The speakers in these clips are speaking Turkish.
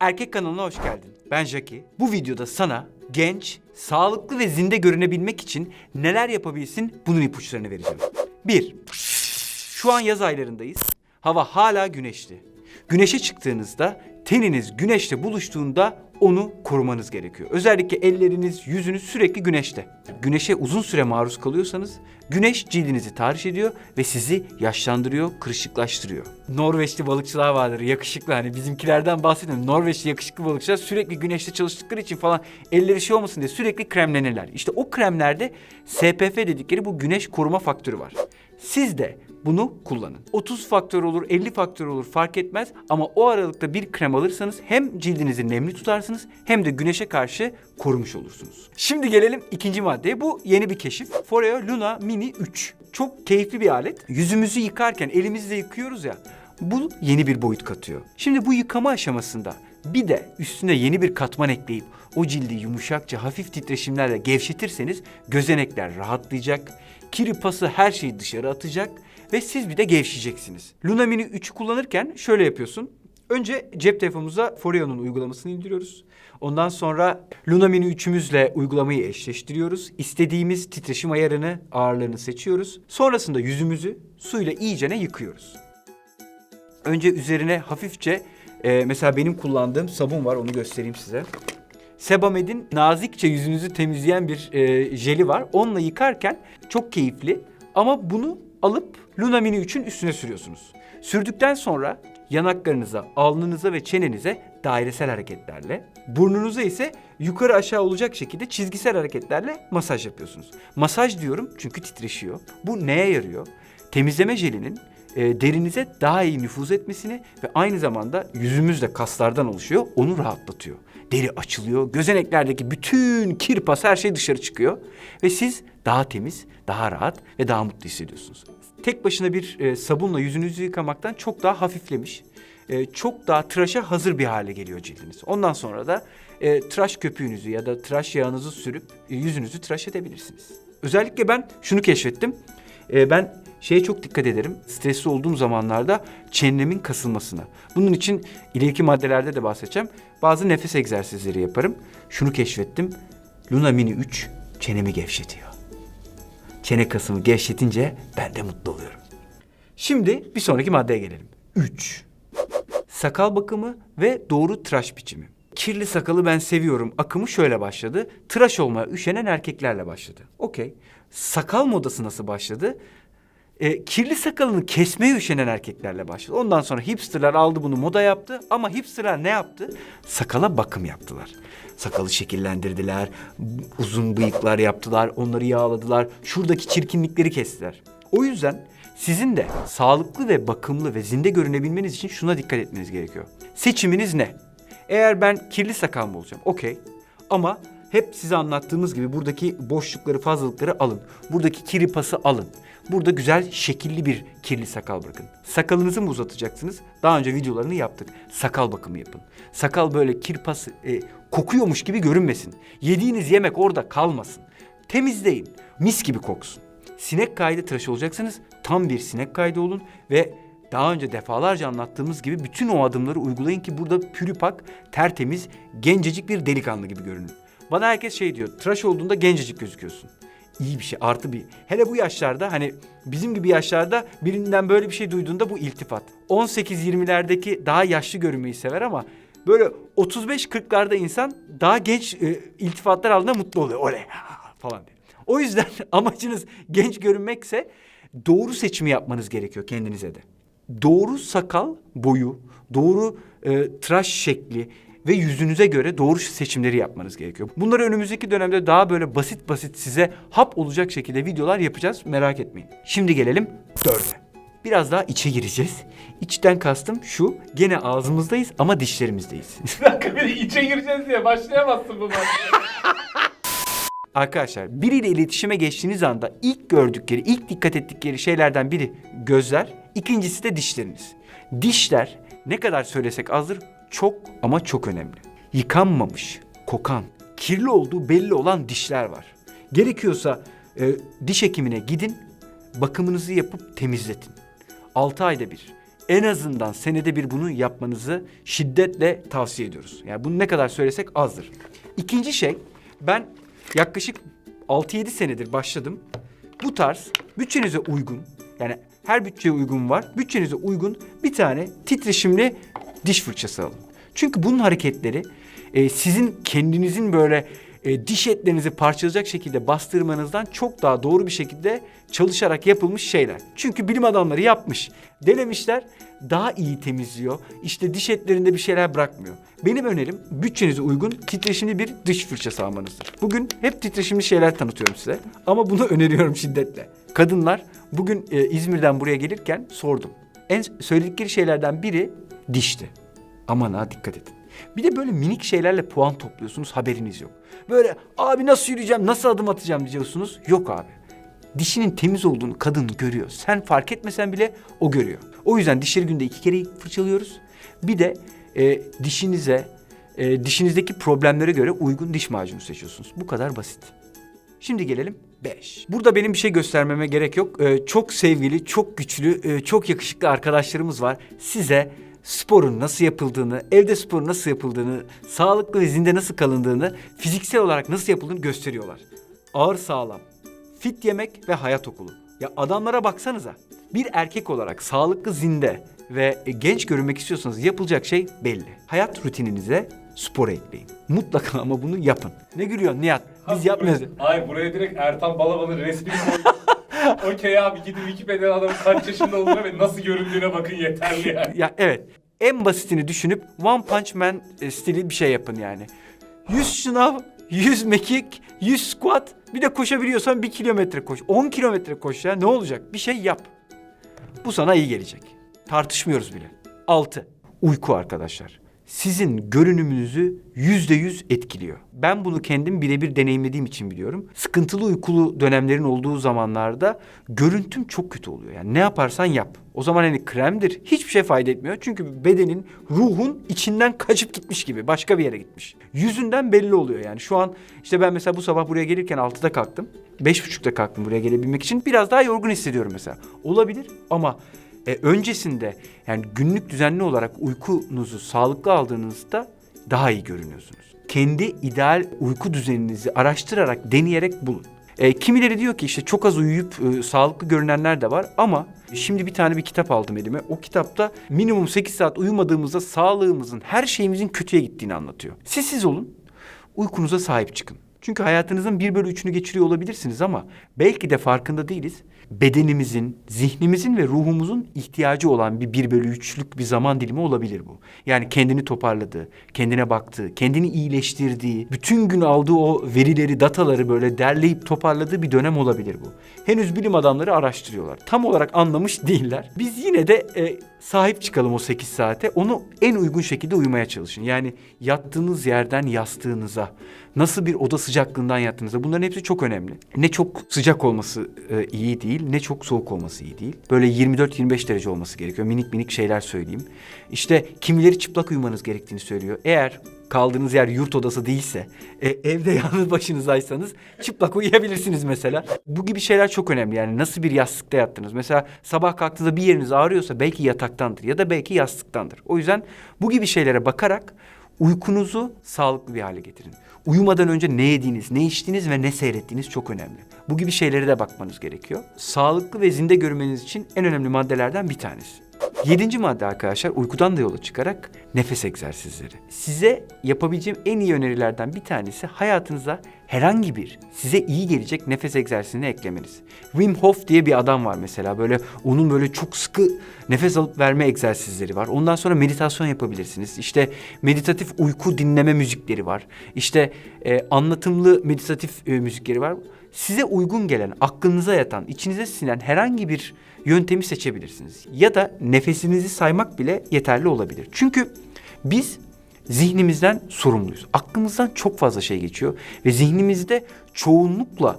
Erkek kanalına hoş geldin. Ben Jackie. Bu videoda sana genç, sağlıklı ve zinde görünebilmek için neler yapabilirsin bunun ipuçlarını vereceğim. 1. Şu an yaz aylarındayız. Hava hala güneşli. Güneşe çıktığınızda teniniz güneşle buluştuğunda onu korumanız gerekiyor. Özellikle elleriniz, yüzünüz sürekli güneşte. Güneşe uzun süre maruz kalıyorsanız güneş cildinizi tahriş ediyor ve sizi yaşlandırıyor, kırışıklaştırıyor. Norveçli balıkçılar vardır yakışıklı hani bizimkilerden bahsetmiyorum. Norveçli yakışıklı balıkçılar sürekli güneşte çalıştıkları için falan elleri şey olmasın diye sürekli kremlenirler. İşte o kremlerde SPF dedikleri bu güneş koruma faktörü var. Siz de bunu kullanın. 30 faktör olur, 50 faktör olur fark etmez ama o aralıkta bir krem alırsanız hem cildinizi nemli tutarsınız hem de güneşe karşı korumuş olursunuz. Şimdi gelelim ikinci maddeye. Bu yeni bir keşif. Foreo Luna Mini 3. Çok keyifli bir alet. Yüzümüzü yıkarken elimizle yıkıyoruz ya. Bu yeni bir boyut katıyor. Şimdi bu yıkama aşamasında bir de üstüne yeni bir katman ekleyip o cildi yumuşakça hafif titreşimlerle gevşetirseniz gözenekler rahatlayacak, kiri pası her şeyi dışarı atacak ve siz bir de gevşeyeceksiniz. Luna Mini 3'ü kullanırken şöyle yapıyorsun. Önce cep telefonumuza Foreo'nun uygulamasını indiriyoruz. Ondan sonra Luna Mini 3'ümüzle uygulamayı eşleştiriyoruz. İstediğimiz titreşim ayarını, ağırlığını seçiyoruz. Sonrasında yüzümüzü suyla iyicene yıkıyoruz. Önce üzerine hafifçe e, mesela benim kullandığım sabun var onu göstereyim size. Sebamed'in nazikçe yüzünüzü temizleyen bir e, jeli var. Onunla yıkarken çok keyifli ama bunu alıp Luna Mini 3'ün üstüne sürüyorsunuz. Sürdükten sonra yanaklarınıza, alnınıza ve çenenize dairesel hareketlerle, burnunuza ise yukarı aşağı olacak şekilde çizgisel hareketlerle masaj yapıyorsunuz. Masaj diyorum çünkü titreşiyor. Bu neye yarıyor? Temizleme jelinin e, derinize daha iyi nüfuz etmesini ve aynı zamanda yüzümüz de kaslardan oluşuyor. Onu rahatlatıyor. Deri açılıyor. Gözeneklerdeki bütün kir pas her şey dışarı çıkıyor. Ve siz daha temiz, daha rahat ve daha mutlu hissediyorsunuz. Tek başına bir e, sabunla yüzünüzü yıkamaktan çok daha hafiflemiş. e, çok daha tıraşa hazır bir hale geliyor cildiniz. Ondan sonra da e, tıraş köpüğünüzü ya da tıraş yağınızı sürüp e, yüzünüzü tıraş edebilirsiniz. Özellikle ben şunu keşfettim. E, ben şeye çok dikkat ederim. Stresli olduğum zamanlarda çenemin kasılmasına. Bunun için ileriki maddelerde de bahsedeceğim. Bazı nefes egzersizleri yaparım. Şunu keşfettim. Luna Mini 3 çenemi gevşetiyor. Çene kasımı gevşetince ben de mutlu oluyorum. Şimdi bir sonraki maddeye gelelim. 3. Sakal bakımı ve doğru tıraş biçimi. Kirli sakalı ben seviyorum. Akımı şöyle başladı. Tıraş olmaya üşenen erkeklerle başladı. Okey. Sakal modası nasıl başladı? E, kirli sakalını kesmeye üşenen erkeklerle başladı. Ondan sonra hipsterler aldı bunu moda yaptı. Ama hipsterler ne yaptı? Sakala bakım yaptılar. Sakalı şekillendirdiler. Uzun bıyıklar yaptılar. Onları yağladılar. Şuradaki çirkinlikleri kestiler. O yüzden sizin de sağlıklı ve bakımlı ve zinde görünebilmeniz için şuna dikkat etmeniz gerekiyor. Seçiminiz ne? Eğer ben kirli sakal mı olacağım? Okey. Ama hep size anlattığımız gibi buradaki boşlukları, fazlalıkları alın. Buradaki kiri pası alın. Burada güzel şekilli bir kirli sakal bırakın. Sakalınızı mı uzatacaksınız? Daha önce videolarını yaptık. Sakal bakımı yapın. Sakal böyle kir pası, e, kokuyormuş gibi görünmesin. Yediğiniz yemek orada kalmasın. Temizleyin. Mis gibi koksun. Sinek kaydı tıraş olacaksınız. Tam bir sinek kaydı olun ve daha önce defalarca anlattığımız gibi bütün o adımları uygulayın ki burada pürüpak, tertemiz, gencecik bir delikanlı gibi görünün. Bana herkes şey diyor, tıraş olduğunda gencecik gözüküyorsun. İyi bir şey, artı bir. Hele bu yaşlarda hani bizim gibi yaşlarda birinden böyle bir şey duyduğunda bu iltifat. 18-20'lerdeki daha yaşlı görünmeyi sever ama böyle 35-40'larda insan daha genç e, iltifatlar aldığında mutlu oluyor. Oley falan diye. O yüzden amacınız genç görünmekse doğru seçimi yapmanız gerekiyor kendinize de. Doğru sakal boyu, doğru e, tıraş şekli ve yüzünüze göre doğru seçimleri yapmanız gerekiyor. Bunları önümüzdeki dönemde daha böyle basit basit size hap olacak şekilde videolar yapacağız. Merak etmeyin. Şimdi gelelim dörde. Biraz daha içe gireceğiz. İçten kastım şu, gene ağzımızdayız ama dişlerimizdeyiz. Bir dakika bir içe gireceğiz diye başlayamazsın bu maçta. Arkadaşlar biriyle iletişime geçtiğiniz anda ilk gördükleri, ilk dikkat ettikleri şeylerden biri gözler, ikincisi de dişleriniz. Dişler ne kadar söylesek azdır çok ama çok önemli. Yıkanmamış, kokan, kirli olduğu belli olan dişler var. Gerekiyorsa e, diş hekimine gidin, bakımınızı yapıp temizletin. 6 ayda bir. en azından senede bir bunu yapmanızı şiddetle tavsiye ediyoruz. Yani bunu ne kadar söylesek azdır. İkinci şey ben yaklaşık 6-7 senedir başladım. Bu tarz bütçenize uygun yani her bütçeye uygun var. Bütçenize uygun bir tane titreşimli diş fırçası alın. Çünkü bunun hareketleri e, sizin kendinizin böyle e, diş etlerinizi parçalayacak şekilde bastırmanızdan çok daha doğru bir şekilde çalışarak yapılmış şeyler. Çünkü bilim adamları yapmış, denemişler, daha iyi temizliyor. İşte diş etlerinde bir şeyler bırakmıyor. Benim önerim bütçenize uygun titreşimli bir diş fırçası almanızdır. Bugün hep titreşimli şeyler tanıtıyorum size ama bunu öneriyorum şiddetle. Kadınlar bugün e, İzmir'den buraya gelirken sordum. En söyledikleri şeylerden biri dişti. Aman ha dikkat edin. Bir de böyle minik şeylerle puan topluyorsunuz haberiniz yok. Böyle abi nasıl yürüyeceğim, nasıl adım atacağım diyyorsunuz. Yok abi. Dişinin temiz olduğunu kadın görüyor. Sen fark etmesen bile o görüyor. O yüzden dişleri günde iki kere fırçalıyoruz. Bir de e, dişinize, e, dişinizdeki problemlere göre uygun diş macunu seçiyorsunuz. Bu kadar basit. Şimdi gelelim 5. Burada benim bir şey göstermeme gerek yok. Ee, çok sevgili, çok güçlü, e, çok yakışıklı arkadaşlarımız var. Size sporun nasıl yapıldığını, evde sporun nasıl yapıldığını, sağlıklı ve zinde nasıl kalındığını, fiziksel olarak nasıl yapıldığını gösteriyorlar. Ağır sağlam, fit yemek ve hayat okulu. Ya adamlara baksanıza. Bir erkek olarak sağlıklı zinde ve e, genç görünmek istiyorsanız yapılacak şey belli. Hayat rutininize spor ekleyin. Mutlaka ama bunu yapın. Ne gülüyorsun Nihat? Biz yapmıyoruz. Hayır buraya direkt Ertan Balaban'ın resmini koydum. Okey abi gidin Wikipedia'da adamın kaç yaşında olduğuna ve nasıl göründüğüne bakın yeterli yani. Ya evet. En basitini düşünüp One Punch Man e, stili bir şey yapın yani. 100 şınav, 100 mekik, 100 squat. Bir de koşabiliyorsan 1 kilometre koş. 10 kilometre koş ya ne olacak? Bir şey yap. Bu sana iyi gelecek. Tartışmıyoruz bile. 6. Uyku arkadaşlar. Sizin görünümünüzü yüzde yüz etkiliyor. Ben bunu kendim birebir deneyimlediğim için biliyorum. Sıkıntılı uykulu dönemlerin olduğu zamanlarda görüntüm çok kötü oluyor. Yani ne yaparsan yap. O zaman hani kremdir hiçbir şey fayda etmiyor. Çünkü bedenin, ruhun içinden kaçıp gitmiş gibi. Başka bir yere gitmiş. Yüzünden belli oluyor yani. Şu an işte ben mesela bu sabah buraya gelirken 6'da kalktım. Beş buçukta kalktım buraya gelebilmek için. Biraz daha yorgun hissediyorum mesela. Olabilir ama e, öncesinde yani günlük düzenli olarak uykunuzu sağlıklı aldığınızda daha iyi görünüyorsunuz. Kendi ideal uyku düzeninizi araştırarak, deneyerek bulun. E, kimileri diyor ki işte çok az uyuyup e, sağlıklı görünenler de var ama şimdi bir tane bir kitap aldım elime. O kitapta minimum 8 saat uyumadığımızda sağlığımızın, her şeyimizin kötüye gittiğini anlatıyor. Siz siz olun, uykunuza sahip çıkın. Çünkü hayatınızın bir bölü üçünü geçiriyor olabilirsiniz ama belki de farkında değiliz. Bedenimizin, zihnimizin ve ruhumuzun ihtiyacı olan bir bir bölü üçlük bir zaman dilimi olabilir bu. Yani kendini toparladığı, kendine baktığı, kendini iyileştirdiği, bütün gün aldığı o verileri, dataları böyle derleyip toparladığı bir dönem olabilir bu. Henüz bilim adamları araştırıyorlar. Tam olarak anlamış değiller. Biz yine de e, sahip çıkalım o 8 saate. Onu en uygun şekilde uyumaya çalışın. Yani yattığınız yerden yastığınıza, nasıl bir oda sıcaklığından yattığınızda bunların hepsi çok önemli. Ne çok sıcak olması e, iyi değil, ne çok soğuk olması iyi değil. Böyle 24-25 derece olması gerekiyor. Minik minik şeyler söyleyeyim. İşte kimileri çıplak uyumanız gerektiğini söylüyor. Eğer kaldığınız yer yurt odası değilse, e, evde yalnız başınızdaysanız çıplak uyuyabilirsiniz mesela. Bu gibi şeyler çok önemli. Yani nasıl bir yastıkta yattınız? Mesela sabah kalktığınızda bir yeriniz ağrıyorsa belki yataktandır ya da belki yastıktandır. O yüzden bu gibi şeylere bakarak uykunuzu sağlıklı bir hale getirin. Uyumadan önce ne yediğiniz, ne içtiğiniz ve ne seyrettiğiniz çok önemli. Bu gibi şeylere de bakmanız gerekiyor. Sağlıklı ve zinde görmeniz için en önemli maddelerden bir tanesi. Yedinci madde arkadaşlar uykudan da yola çıkarak nefes egzersizleri. Size yapabileceğim en iyi önerilerden bir tanesi hayatınıza herhangi bir size iyi gelecek nefes egzersizini eklemeniz. Wim Hof diye bir adam var mesela böyle onun böyle çok sıkı nefes alıp verme egzersizleri var. Ondan sonra meditasyon yapabilirsiniz. İşte meditatif uyku dinleme müzikleri var. İşte e, anlatımlı meditatif e, müzikleri var. Size uygun gelen, aklınıza yatan, içinize sinen herhangi bir yöntemi seçebilirsiniz. Ya da nefesinizi saymak bile yeterli olabilir. Çünkü biz zihnimizden sorumluyuz. Aklımızdan çok fazla şey geçiyor ve zihnimizde çoğunlukla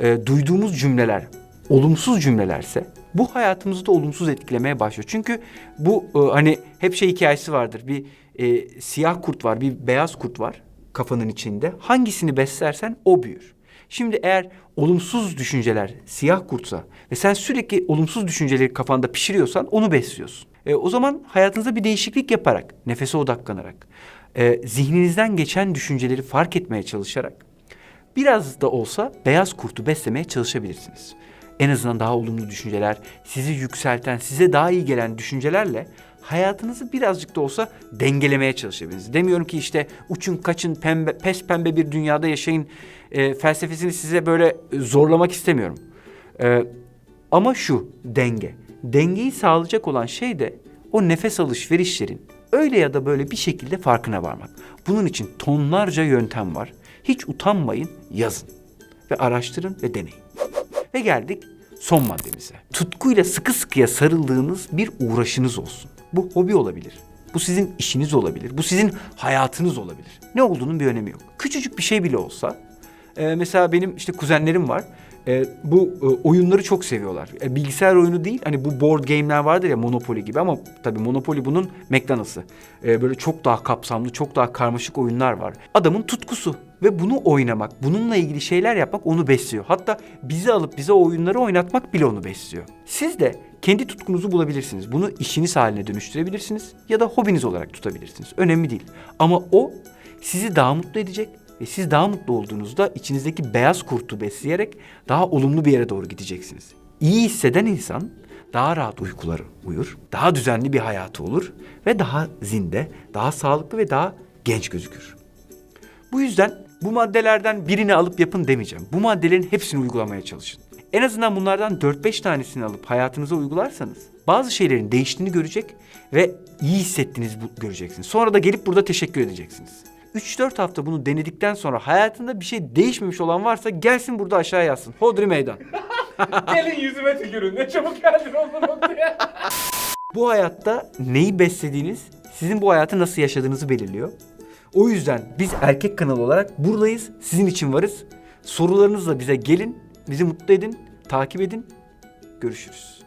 e, duyduğumuz cümleler olumsuz cümlelerse bu hayatımızı da olumsuz etkilemeye başlıyor. Çünkü bu e, hani hep şey hikayesi vardır. Bir e, siyah kurt var, bir beyaz kurt var kafanın içinde. Hangisini beslersen o büyür. Şimdi eğer olumsuz düşünceler siyah kurtsa ve sen sürekli olumsuz düşünceleri kafanda pişiriyorsan onu besliyorsun. E, o zaman hayatınızda bir değişiklik yaparak, nefese odaklanarak, e, zihninizden geçen düşünceleri fark etmeye çalışarak biraz da olsa beyaz kurtu beslemeye çalışabilirsiniz. En azından daha olumlu düşünceler, sizi yükselten, size daha iyi gelen düşüncelerle hayatınızı birazcık da olsa dengelemeye çalışabilirsiniz. Demiyorum ki işte uçun kaçın pembe, pes pembe bir dünyada yaşayın e, felsefesini size böyle e, zorlamak istemiyorum. E, ama şu denge. Dengeyi sağlayacak olan şey de o nefes alışverişlerin öyle ya da böyle bir şekilde farkına varmak. Bunun için tonlarca yöntem var. Hiç utanmayın, yazın ve araştırın ve deneyin. Ve geldik son maddemize. Tutkuyla sıkı sıkıya sarıldığınız bir uğraşınız olsun. Bu hobi olabilir. Bu sizin işiniz olabilir. Bu sizin hayatınız olabilir. Ne olduğunun bir önemi yok. Küçücük bir şey bile olsa. e, mesela benim işte kuzenlerim var. E, bu e, oyunları çok seviyorlar. E, bilgisayar oyunu değil. Hani bu board game'ler vardır ya Monopoly gibi ama tabii Monopoly bunun McDonald's'ı. E, böyle çok daha kapsamlı, çok daha karmaşık oyunlar var. Adamın tutkusu ve bunu oynamak, bununla ilgili şeyler yapmak onu besliyor. Hatta bizi alıp bize oyunları oynatmak bile onu besliyor. Siz de kendi tutkunuzu bulabilirsiniz. Bunu işiniz haline dönüştürebilirsiniz ya da hobiniz olarak tutabilirsiniz. Önemli değil. Ama o sizi daha mutlu edecek ve siz daha mutlu olduğunuzda içinizdeki beyaz kurtu besleyerek daha olumlu bir yere doğru gideceksiniz. İyi hisseden insan daha rahat uykuları uyur, daha düzenli bir hayatı olur ve daha zinde, daha sağlıklı ve daha genç gözükür. Bu yüzden bu maddelerden birini alıp yapın demeyeceğim. Bu maddelerin hepsini uygulamaya çalışın. En azından bunlardan 4-5 tanesini alıp hayatınıza uygularsanız bazı şeylerin değiştiğini görecek ve iyi hissettiğinizi göreceksiniz. Sonra da gelip burada teşekkür edeceksiniz. 3-4 hafta bunu denedikten sonra hayatında bir şey değişmemiş olan varsa gelsin burada aşağı yazsın. Hodri meydan. Gelin yüzüme tükürün. Ne çabuk geldin o noktaya. Bu hayatta neyi beslediğiniz sizin bu hayatı nasıl yaşadığınızı belirliyor. O yüzden biz erkek kanalı olarak buradayız. Sizin için varız. Sorularınızla bize gelin. Bizi mutlu edin. Takip edin. Görüşürüz.